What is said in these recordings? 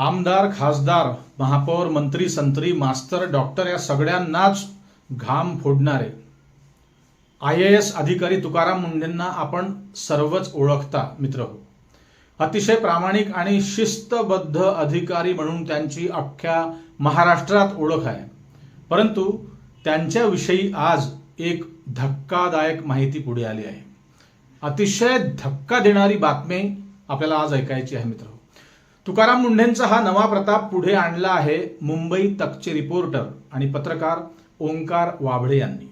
आमदार खासदार महापौर मंत्री संत्री मास्तर डॉक्टर या सगळ्यांनाच घाम फोडणारे. आय ए एस अधिकारी तुकाराम मुंढेंना आपण सर्वच ओळखता मित्र हो. अतिशय प्रामाणिक आणि शिस्तबद्ध अधिकारी म्हणून त्यांची अख्ख्या महाराष्ट्रात ओळख आहे. परंतु त्यांच्याविषयी आज एक धक्कादायक माहिती पुढे आली आहे. अतिशय धक्का देणारी बातमी आपल्याला आज ऐकायची आहे मित्र हो. तुकाराम मुंढेंचा हा नवा प्रताप पुढे आणला आहे मुंबई तकचे रिपोर्टर आणि पत्रकार ओंकार वाभडे यांनी.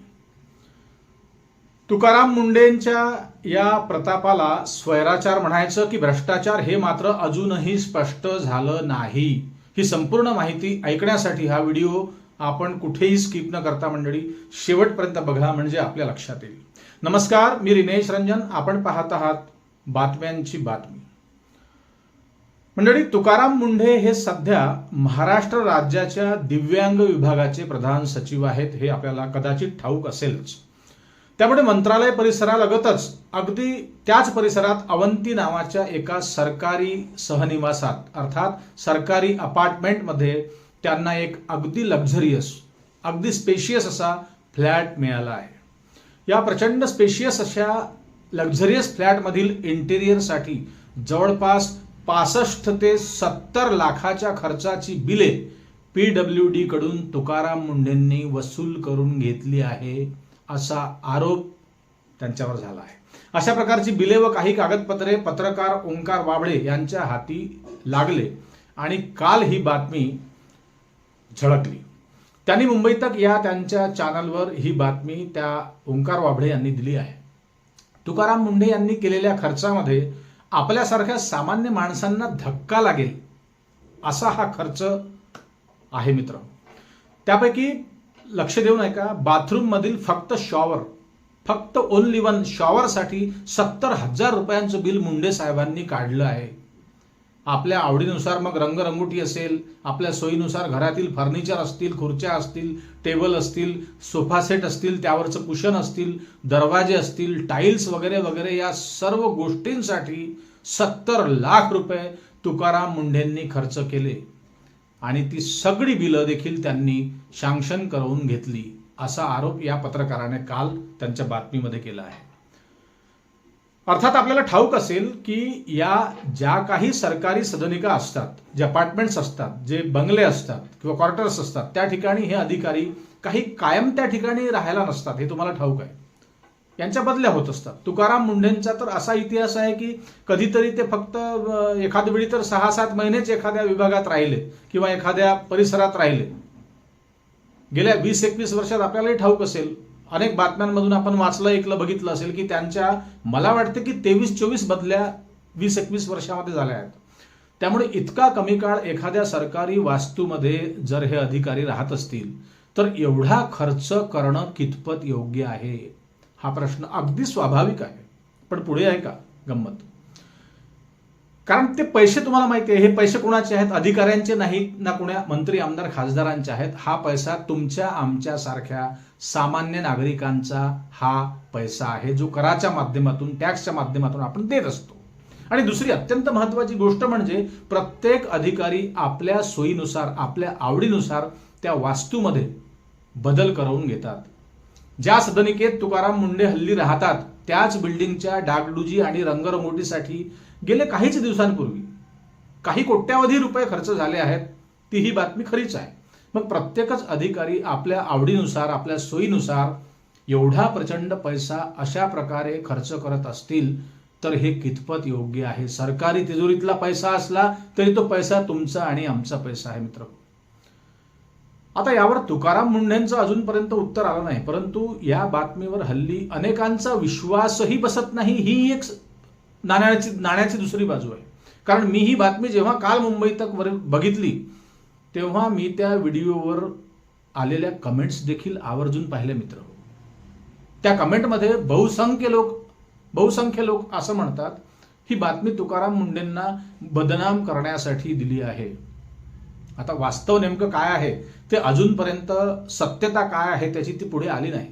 तुकाराम मुंडेंच्या या प्रतापाला स्वैराचार म्हणायचं की भ्रष्टाचार हे मात्र अजूनही स्पष्ट झालं नाही. ही संपूर्ण माहिती ऐकण्यासाठी हा व्हिडिओ आपण कुठेही स्किप न करता मंडळी शेवटपर्यंत बघा म्हणजे आपल्या लक्षात येईल. नमस्कार मी रिनेश रंजन. आपण पाहत आहात बातम्यांची बातमी. मंडळी तुकाराम मुंढे हे सध्या महाराष्ट्र राज्याच्या दिव्यांग विभागाचे प्रधान सचिव आहेत. हे आपल्याला कदाचित ठाऊक असेलच. त्यामुळे मंत्रालय परिसरालगतच अगदी त्याच परिसरात अवंती नावाच्या एका सरकारी सहनिवासात अर्थात सरकारी अपार्टमेंटमध्ये त्यांना एक अगदी लक्झरियस अगदी स्पेशियस असा फ्लॅट मिळाला आहे. या प्रचंड स्पेशियस अशा लक्झरियस फ्लॅटमधील इंटेरियरसाठी जवळपास पासष्ट ते सत्तर लाखाच्या खर्चाची बिले पी डब्ल्यू डी कडून तुकाराम मुंढेंनी वसूल करून घेतली आहे असा आरोप त्यांच्यावर झाला आहे. अशा प्रकारची बिले व काही कागदपत्रे पत्रकार ओंकार वाबळे यांच्या हाती लागले आणि काल ही बातमी झळकली. त्यांनी मुंबई तक या त्यांच्या चॅनलवर ही बातमी त्या ओंकार वाबळे यांनी दिली आहे. तुकाराम मुंढे यांनी केलेल्या खर्चामध्ये आपल्यासारख्या सामान्य माणसांना धक्का लागेल असा हा खर्च आहे मित्र. त्यापैकी लक्ष देऊन नये का बाथरूममधील फक्त शॉवर फक्त ओनली वन शॉवरसाठी सत्तर हजार रुपयांचं बिल मुंडे साहेबांनी काढलं आहे. आपल्या आवडीनुसार मग रंगरंगोटी असेल आपल्या सोयीनुसार घरातील फर्निचर असतील खुर्च्या असतील टेबल असतील सोफा सेट असतील त्यावरचं कुशन असतील दरवाजे असतील टाईल्स वगैरे वगैरे या सर्व गोष्टींसाठी सत्तर लाख रुपये तुकाराम मुंढेंनी खर्च केले. आणि ती सगळी बिलं देखील त्यांनी शांक्शन करवून घेतली असा आरोप या पत्रकाराने काल त्यांच्या बातमीमध्ये केला आहे. अर्थात आपल्याला ठाऊक असेल की या ज्या काही सरकारी सदनिका असतात जे अपार्टमेंट्स असतात जे बंगले असतात किंवा क्वार्टर्स असतात त्या ठिकाणी हे अधिकारी काही कायम त्या ठिकाणी राहायला नसतात हे तुम्हाला ठाऊक आहे. यांच्या बदल्या होत असतात. तुकाराम मुंढेंचा तर असा इतिहास आहे की कधीतरी ते फक्त एखाद्या एखाद वेळी तर सहा सात महिनेच एखाद्या विभागात राहिले किंवा एखाद्या परिसरात राहिले. गेल्या वीस एकवीस वर्षात आपल्यालाही ठाऊक असेल. अनेक बातम्यांमधून आपण वाचलं ऐकलं बघितलं असेल की त्यांच्या मला वाटतं की तेवीस चोवीस बदल्या वीस एकवीस वर्षामध्ये झाल्या आहेत. त्यामुळे इतका कमी काळ एखाद्या सरकारी वास्तूमध्ये जर हे अधिकारी राहत असतील तर एवढा खर्च करणं कितपत योग्य आहे? हा प्रश्न अगदी स्वाभाविक आहे. पण पुढे आहे का? गंमत. कारण ते पैसे तुम्हाला माहिती आहे हे पैसे कोणाचे आहेत? अधिकाऱ्यांचे नाहीत ना कुण्या मंत्री आमदार खासदारांचे आहेत. हा पैसा तुमच्या आमच्या सारख्या सामान्य नागरिकांचा हा पैसा आहे जो कराच्या माध्यमातून टॅक्सच्या माध्यमातून आपण देत असतो. आणि दुसरी अत्यंत महत्वाची गोष्ट म्हणजे प्रत्येक अधिकारी आपल्या सोयीनुसार आपल्या आवडीनुसार त्या वास्तूमध्ये बदल करवून घेतात. ज्या सदनिकेत तुकाराम मुंडे हल्ली राहतात त्याच बिल्डिंगच्या डागडुजी आणि रंगरंगोटीसाठी गेले काहीच दिवसांपूर्वी काही कोट्यावधी रुपये खर्च झाले आहेत ती ही बातमी खरीच आहे. मग प्रत्येकच अधिकारी आपल्या आवडीनुसार आपल्या सोयीनुसार एवढा प्रचंड पैसा अशा प्रकारे खर्च करत असतील तर हे कितपत योग्य आहे? सरकारी तिजोरीतला पैसा असला तरी तो पैसा तुमचा आणि आमचा पैसा आहे मित्र. आता यावर तुकाराम मुंढेंचं अजूनपर्यंत उत्तर आलं नाही परंतु या बातमीवर हल्ली अनेकांचा विश्वासही बसत नाही ही एक नाण्याची नाण्याची दुसरी बाजू आहे. कारण मी ही बातमी जेव्हा काल मुंबई तक वर बघितली तेव्हा मी त्या व्हिडिओवर आलेल्या कमेंट्स देखील आवर्जून पाहिले मित्र. त्या कमेंटमध्ये बहुसंख्य लोक बहुसंख्य लोक असं म्हणतात ही बातमी तुकाराम मुंडेंना बदनाम करण्यासाठी दिली आहे. आता वास्तव नेमकं काय आहे? ते अजूनपर्यंत सत्यता काय आहे त्याची ती पुढे आली नाही.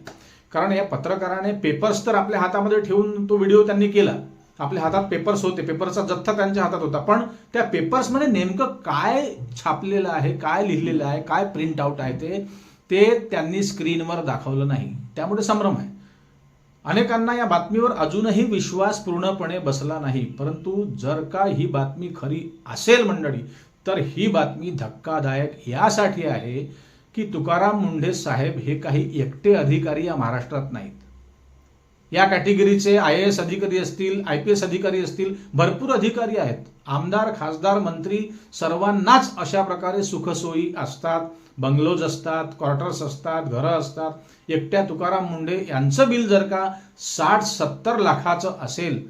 कारण या पत्रकाराने पेपर्स तर आपल्या हातामध्ये ठेवून तो व्हिडिओ त्यांनी केला. आपल्या हातात पेपर्स होते. पेपरचा जथ्था त्यांच्या हातात होता. पण त्या पेपर्समध्ये नेमकं काय छापलेलं आहे काय लिहिलेलं आहे काय प्रिंट आउट आहे ते ते त्यांनी स्क्रीनवर दाखवलं नाही. त्यामुळे संभ्रम आहे. अनेकांना या बातमीवर अजूनही विश्वास पूर्णपणे बसला नाही. परंतु जर का ही बातमी खरी असेल मंडळी तर ही बातमी धक्कादायक यासाठी आहे की तुकाराम मुंढे साहेब हे काही एकटे अधिकारी या महाराष्ट्रात नाहीत. या कॅटेगरीचे आय एस अधिकारी असतील आय पी एस अधिकारी असतील भरपूर अधिकारी आहेत. आमदार खासदार मंत्री सर्वांनाच अशा प्रकारे सुखसोयी असतात बंगलोज असतात क्वार्टर्स असतात घरं असतात. एकट्या तुकाराम मुंडे यांचं बिल जर का साठ सत्तर लाखाचं असेल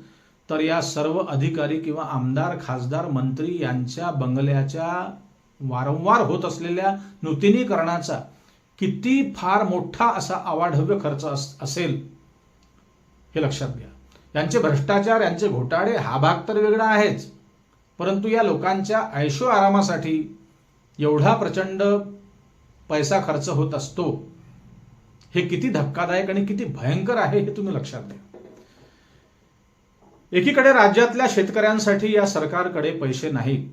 तर या सर्व अधिकारी किंवा आमदार खासदार मंत्री यांच्या बंगल्याच्या वारंवार होत असलेल्या नूतनीकरणाचा किती फार मोठा असा अवाढव्य खर्च अस- असेल हे लक्षात घ्या. यांचे भ्रष्टाचार यांचे घोटाळे हा भाग तर वेगळा आहेच. परंतु या लोकांच्या ऐशो आरामासाठी एवढा प्रचंड पैसा खर्च होत असतो हे किती धक्कादायक आणि किती भयंकर आहे हे तुम्ही लक्षात घ्या. एकीकडे राज्यातल्या शेतकऱ्यांसाठी या सरकारकडे पैसे नाहीत.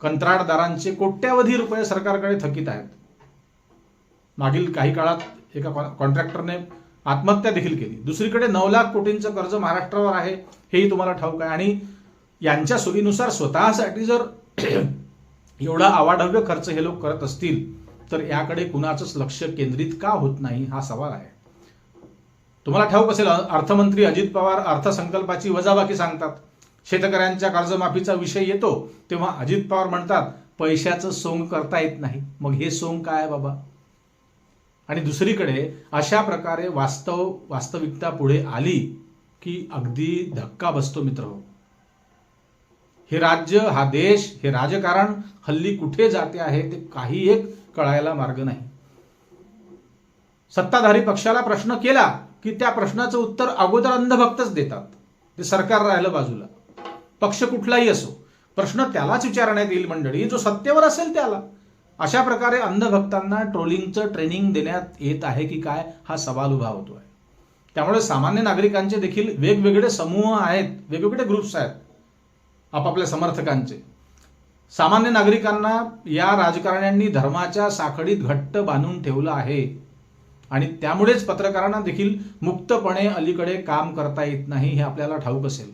कंत्राटदारांचे कोट्यावधी रुपये सरकारकडे थकीत आहेत. मागील काही काळात एका कॉन्ट्रॅक्टरने आत्महत्या देखील केली. दुसरीकडे नऊ लाख कोटींचं कर्ज महाराष्ट्रावर आहे हेही तुम्हाला ठाऊक आहे. आणि यांच्या सोयीनुसार स्वतःसाठी जर एवढा अवाढव्य खर्च हे लोक करत असतील तर याकडे कुणाचंच लक्ष केंद्रित का होत नाही हा सवाल आहे. तुम्हाला ठाऊक असेल अर्थमंत्री अजित पवार अर्थसंकल्पाची वजाबाकी सांगतात. शेतकऱ्यांच्या कर्जमाफीचा विषय येतो तेव्हा अजित पवार म्हणतात पैशाचं सोंग करता येत नाही. मग हे सोंग काय बाबा? आणि दुसरीकडे अशा प्रकारे वास्तव वास्तविकता पुढे आली की अगदी धक्का बसतो मित्र. हे राज्य हा देश हे राजकारण हल्ली कुठे जाते आहे ते काही एक कळायला मार्ग नाही. सत्ताधारी पक्षाला प्रश्न केला की त्या प्रश्नाचं उत्तर अगोदर अंधभक्तच देतात. ते सरकार राहिलं बाजूला. पक्ष कुठलाही असो प्रश्न त्यालाच विचारण्यात येईल मंडळी. जो सत्तेवर असेल त्याला. अशा प्रकारे अंधभक्तांना ट्रोलिंगचं ट्रेनिंग देण्यात येत आहे की काय हा सवाल उभा होतो आहे त्यामुळे सामान्य नागरिकांचे देखील वेगवेगळे समूह आहेत वेगवेगळे ग्रुप्स आहेत आपापल्या समर्थकांचे. सामान्य नागरिकांना या राजकारण्यांनी धर्माच्या साखळीत घट्ट बांधून ठेवलं आहे. आणि त्यामुळेच पत्रकारांना देखील मुक्तपणे अलीकडे काम करता येत नाही हे आपल्याला ठाऊक असेल.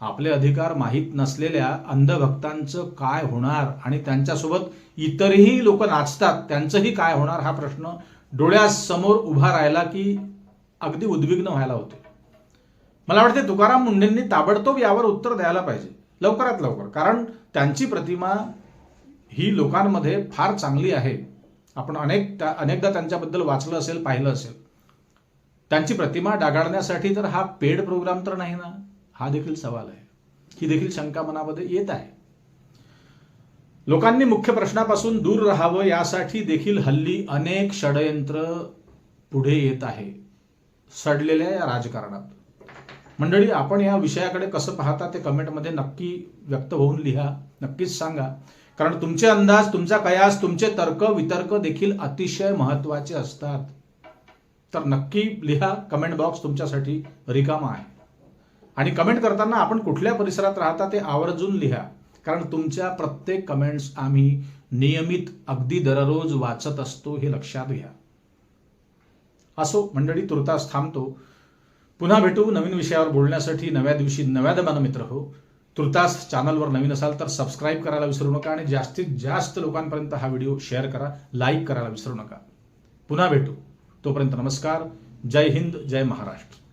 आपले अधिकार माहीत नसलेल्या अंधभक्तांचं काय होणार आणि त्यांच्यासोबत इतरही लोक नाचतात त्यांचंही काय होणार हा प्रश्न डोळ्यासमोर उभा राहिला की अगदी उद्विग्न व्हायला होते. मला वाटते तुकाराम मुंडेंनी ताबडतोब यावर उत्तर द्यायला पाहिजे लवकरात लवकर. कारण त्यांची प्रतिमा ही लोकांमध्ये फार चांगली आहे. आपण अनेक अनेकदा त्यांच्याबद्दल वाचलं असेल पाहिलं असेल. त्यांची प्रतिमा डागाळण्यासाठी तर हा पेड प्रोग्राम तर नाही ना? हा देखील सवाल आहे. ही देखील शंका मनामध्ये येत आहे. लोकांनी मुख्य प्रश्नापासून दूर राहावं यासाठी देखील हल्ली अनेक षडयंत्र पुढे येत आहे. सडलेल्या या राजकारणात. मंडळी आपण या विषयाकडे कसं पाहता ते कमेंटमध्ये नक्की व्यक्त होऊन लिहा. नक्कीच सांगा. कारण तुमचे अंदाज तुमचा कयास तुमचे तर्क वितर्क देखील अतिशय महत्त्वाचे असतात. तर नक्की लिहा कमेंट बॉक्स तुमच्यासाठी रिकामा आहे. आणि कमेंट करताना आपण कुठल्या परिसरात राहता ते आवर्जून लिहा. कारण तुमच्या प्रत्येक कमेंट्स आम्ही नियमित अगदी दररोज वाचत असतो हे लक्षात घ्या. असो मंडळी तुर्तास थांबतो. पुन्हा भेटू नवीन विषयावर बोलण्यासाठी नव्या दिवशी नव्या दमानं मित्र हो. तुर्तास चॅनलवर नवीन असाल तर सबस्क्राईब करायला विसरू नका आणि जास्तीत जास्त लोकांपर्यंत हा व्हिडिओ शेअर करा लाईक करायला विसरू नका. पुन्हा भेटू. तोपर्यंत नमस्कार. जय हिंद जय महाराष्ट्र.